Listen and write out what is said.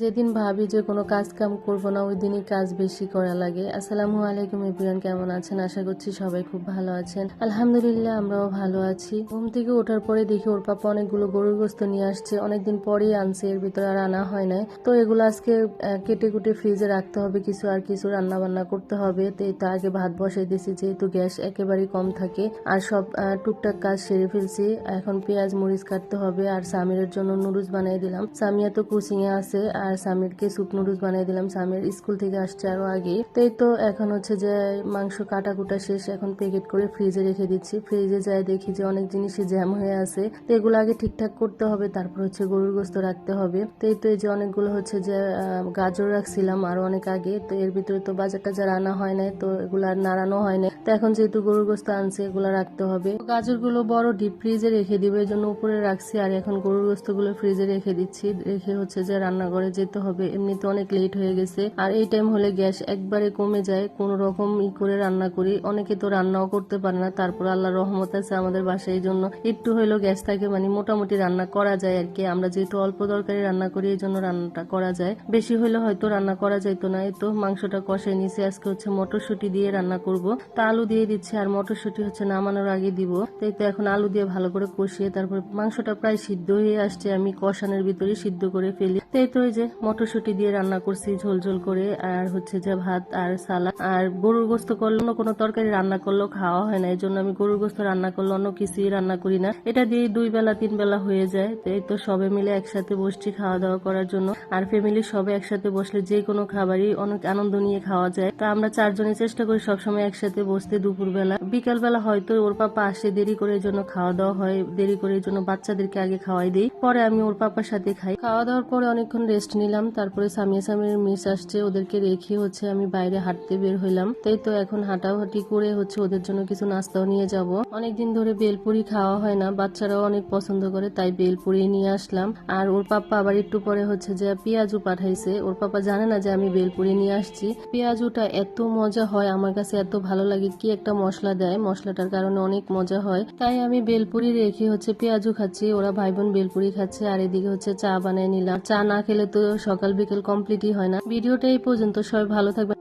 যেদিন ভাবি যে কোনো কাজ কাম করব না ওই দিনই কাজ বেশি করা লাগে। আসসালামু আলাইকুম এভরিওয়ান, কেমন আছেন? আশা করছি সবাই খুব ভালো আছেন। আলহামদুলিল্লাহ, আমরাও ভালো আছি। ঘুম থেকে ওঠার পরে দেখি ওর পাপা অনেকগুলো গরুর গোস্ত নিয়ে আসছে। অনেকদিন পরেই আনছে, এর ভিতরে আর আনা হয় নাই। তো এগুলো আজকে কেটে কুটে ফ্রিজে রাখতে হবে, কিছু আর কিছু রান্না বান্না করতে হবে। তো তো আগে ভাত বসাই দিয়েছি, যেহেতু গ্যাস একেবারেই কম থাকে। আর সব টুকটাক কাজ সেরে ফেলছি। এখন পেঁয়াজ, মরিচ কাটতে হবে। আর সামিরের জন্য নুডলস বানিয়ে দিলাম। সামিয়া তো কোচিং এ আছে, আর সামিরকে স্যুপ নুডলস বানিয়ে দিলাম। সামির স্কুল থেকে আসছে আরও আগে। তো এই তো এখন হচ্ছে যে মাংস কাটা কুটা শেষ। এখন প্যাকেট করে ফ্রিজে রেখে দিচ্ছি। ফ্রিজে যাই দেখি যে অনেক জিনিসই জ্যাম হয়ে আছে। তো এগুলো আগে ঠিকঠাক করতে হবে। তারপর হচ্ছে গরুর গোস্ত রাখতে হবে। তো এই তো এই যে অনেকগুলো হচ্ছে যে গাজর রাখছিলাম আরও অনেক আগে। তো এর ভিতরে তো বাজার টাজার আনা হয় নাই। তো এগুলো আর নাড়ানো হয় নাই। তো এখন যেহেতু গরুর গোস্ত আনছে, এগুলো রাখতে হবে। গাজরগুলো বড় ডিপ ফ্রিজে রেখে দিবে। এই জন্য উপরে রাখছি। আর এখন গরুর গোস্তগুলো ফ্রিজে রেখে দিচ্ছি। রেখে হচ্ছে যে রান্নাঘরে যেতে হবে। এমনিতে অনেক লেট হয়ে গেছে। আর এই টাইম হলে গ্যাস একবারে কমে যায়। কোন রকম ই করে রান্না করি। অনেকে তো রান্নাও করতে পারে না। তারপর আল্লাহ রহমত আছে আমাদের বাসায়। এই জন্য একটু হইলেও গ্যাস থাকে। মানে মোটামুটি রান্না করা যায় আর কি। আমরা যেহেতু অল্প তরকারি রান্না করি, এই জন্য রান্নাটা করা যায়। বেশি হলে হয়তো রান্না করা যাইতো না। এই তো মাংসটা কষাই নিছি আজকে হচ্ছে মটরশুটি দিয়ে রান্না করব। তা আলু দিয়ে দিচ্ছে। আর মটরশুটি হচ্ছে নামানোর আগে দিব। তাই তো এখন আলু দিয়ে ভালো করে কষিয়ে তারপর মাংসটা প্রায় সিদ্ধ হয়ে আসছে। আমি কষানোর ভিতরে সিদ্ধ করে ফেলি। তো এই তো এই যে মটরশুটি দিয়ে রান্না করছি, ঝোল ঝোল করে, আর হচ্ছে যে ভাত আর সালাদ। আর গরুর গোস্ত করলে অন্য কোনো তরকারি রান্না করলেও খাওয়া হয় না এই জন্য আমি গরুর গোস্ত রান্না করলে অন্য কিছুই রান্না করি না। এটা দিয়ে দুই বেলা, তিন বেলা হয়ে যায়। তো এই তো সবে মিলে একসাথে বসছি খাওয়া দাওয়া করার জন্য। আর ফ্যামিলির সবাই একসাথে বসলে যে কোনো খাবারই অনেক আনন্দ নিয়ে খাওয়া যায়। তা আমরা চারজনে চেষ্টা করি সবসময় একসাথে বসতে দুপুর বেলা বিকাল বেলা হয়তো ওর পাপা আসে দেরি করে জন্য খাওয়া দাওয়া হয়। দেরি করে জন্য বাচ্চাদেরকে আগে খাওয়াই দিই। পরে আমি ওর পাপার সাথে খাই। খাওয়া দাওয়ার পরে অনেকক্ষণ রেস্ট নিলাম, তারপরে সামিয়া সামির মিস আসছে, ওদেরকে রেখে হচ্ছে আমি বাইরে হাঁটতে বের হইলাম। তাই তো এখন হাঁটাহাঁটি করে হচ্ছে ওদের জন্য কিছু নাস্তাও নিয়ে যাব। অনেকদিন ধরে বেলপুরি খাওয়া হয় না, বাচ্চারাও অনেক পছন্দ করে, তাই বেলপুরি নিয়ে আসলাম। আর ওর পাপা আবার একটু পরে হচ্ছে যে পেঁয়াজু পাঠাইছে। ওর পাপা জানে না যে আমি বেলপুরি নিয়ে আসছি। পেঁয়াজুটা এত মজা হয়, আমার কাছে এত ভালো লাগে কি একটা মশলা দেয়। মশলাটার কারণে অনেক মজা হয়। তাই আমি বেলপুরি রেখে হচ্ছে পেঁয়াজু খাচ্ছি, ওরা ভাই বোন বেলপুরি খাচ্ছে, আর এদিকে হচ্ছে চা বানিয়ে নিলাম। চা না খেলে তো সকাল বিকেল কমপ্লিটই হয় না। ভিডিওটা এই পর্যন্ত সবাই ভালো থাকবে